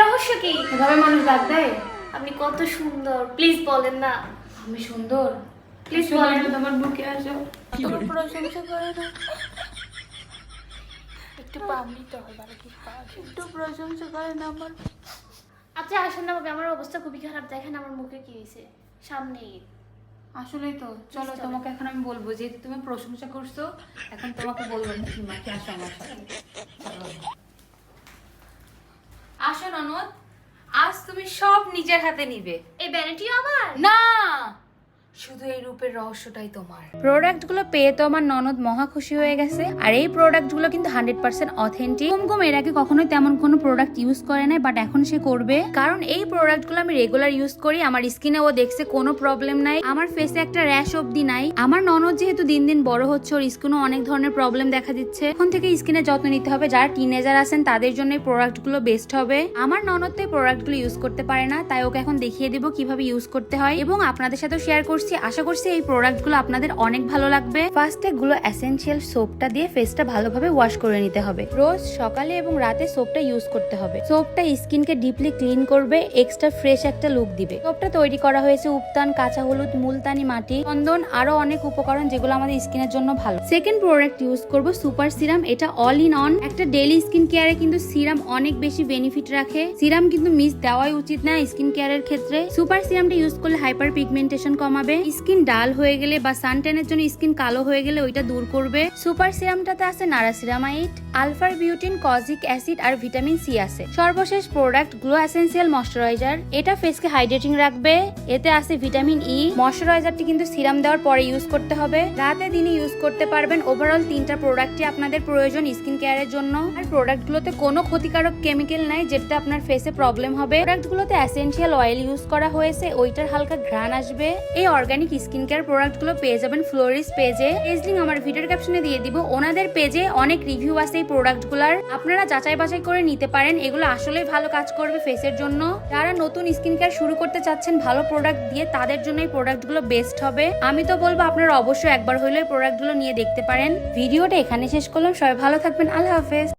রহস্য কি? এভাবে মানুষ ডাক দেয়? আপনি কত সুন্দর। প্লিজ বলেন না। আমি সুন্দর। প্লিজ বলেন। তোমার বুকে আসো। তোমার প্রশংসা করে না? একটু পাম দিতে হবে আর কি একটু প্রশংসা করে না আমার। আচ্ছা আসুন না বাবা, আমার অবস্থা খুবই খারাপ। দেখেন আমার মুখে কি হয়েছে। সামনে। আসলেই তো। চলো। তোমাকে এখন আমি বলব যেহেতু তুমি প্রশংসা করছ এখন তোমাকে বলব মাকে আসো আমার সাথে চলো। আসো ননদ আজ তুমি সব নিজের হাতে নিবে। এই ব্যানেটিও আমার? না! শুধু এই রূপের রহস্যটাই তোমার। প্রোডাক্টগুলো পেয়ে তো আমার ননদ মহা খুশি হয়ে গেছে, আর এই প্রোডাক্টগুলো কিন্তু হান্ড্রেড পার্সেন্ট অথেন্টিক কুমকুম, এর আগে কখনোই তেমন কোনো প্রোডাক্ট ইউজ করে নাই বাট এখন সে করবে। কারণ এই প্রোডাক্টগুলো আমি রেগুলার ইউজ করি, আমার স্কিনে ও দেখছে কোনো প্রবলেম নাই, আমার ফেসে একটা র্যাশ অবধি নাই। আমার ননদ যেহেতু দিন দিন বড় হচ্ছে, ওর স্কিনও অনেক ধরনের প্রবলেম দেখা দিচ্ছে। এখন থেকে স্কিনের যত্ন নিতে হবে, যারা টিনেজার আছেন, তাদের জন্য এই প্রোডাক্টগুলো বেস্ট হবে। আমার ননদ তো এই প্রোডাক্টগুলো ইউজ করতে পারে না, তাই ওকে এখন দেখিয়ে দিব কীভাবে ইউজ করতে হয়, এবং আপনাদের সাথেও শেয়ার করছি। আশা করছি এই প্রোডাক্টগুলো আপনাদের অনেক ভালো লাগবে। ফার্স্টে গুলো এসেনশিয়াল সোপটা দিয়ে ফেসটা ভালোভাবে ওয়াশ করে নিতে হবে। রোজ সকালে এবং রাতে সোপটা ইউজ করতে হবে। সোপটা স্কিনকে ডিপলি ক্লিন করবে এক্সট্রা ফ্রেশ একটা লুক দিবে। সোপটা তৈরি করা হয়েছে উপতান কাঁচা হলুদ, মুলতানি মাটি, চন্দন, আরও অনেক উপকরণ যেগুলো আমাদের স্কিনের জন্য ভালো। সেকেন্ড প্রোডাক্ট ইউজ করব সুপার সিরাম এটা অল ইন অন একটা ডেইলি স্কিন কেয়ারে কিন্তু সিরাম অনেক বেশি বেনিফিট রাখে। সিরাম কিন্তু মিস দেওয়াই উচিত না স্কিন কেয়ারের ক্ষেত্রে। সুপার সিরামটা ইউজ করলে হাইপার পিগমেন্টেশন কমাবে। স্কিন ডাল হয়ে গেলে বা সানটেনের জন্য স্কিন কালো হয়ে গেলে ওইটা দূর করবে। সুপার সিরামটাতে আছে নারাসিরামাইড, আলফার বিউটিন, কজিক অ্যাসিড আর ভিটামিন সি আছে। সর্বশেষ প্রোডাক্ট গ্লো এসেন্সিয়াল ময়শ্চারাইজার। এটা ফেসকে হাইড্রেটিং রাখবে। এতে আছে ভিটামিন ই। ময়শ্চারাইজারটি কিন্তু সিরাম দেওয়ার পরে ইউজ করতে হবে। রাতে দিনে ইউজ করতে পারবেন ওভারঅল তিনটা প্রোডাক্টই আপনাদের প্রয়োজন স্কিন কেয়ারের জন্য। আর প্রোডাক্টগুলোতে কোনো ক্ষতিকারক কেমিক্যাল নাই যেটা আপনার ফেসে প্রবলেম হবে। প্রোডাক্টগুলোতে এসেনশিয়াল অয়েল ইউজ করা হয়েছে। ওইটার হালকা ঘ্রাণ আসবে। এই অর্গানিক স্কিন কেয়ার প্রোডাক্টগুলো পেয়ে যাবেন ফ্লোরিস পেজে পেজ লিঙ্ক আমার ভিডিওর ক্যাপশনে দিয়ে দিব। ওনাদের পেজে অনেক রিভিউ আছে এই প্রোডাক্টগুলোর আপনারা যাচাই বাছাই করে নিতে পারেন। এগুলো আসলেই ভালো কাজ করবে ফেসের জন্য। যারা নতুন স্কিন কেয়ার শুরু করতে চাচ্ছেন, ভালো প্রোডাক্ট দিয়ে তাদের জন্য এই প্রোডাক্টগুলো বেস্ট হবে। আমি তো বলব, আপনারা অবশ্যই একবার এই প্রোডাক্টগুলো নিয়ে দেখতে পারেন। ভিডিওটা এখানে শেষ করলাম। সবাই ভালো থাকবেন। আল্লাহ হাফেজ।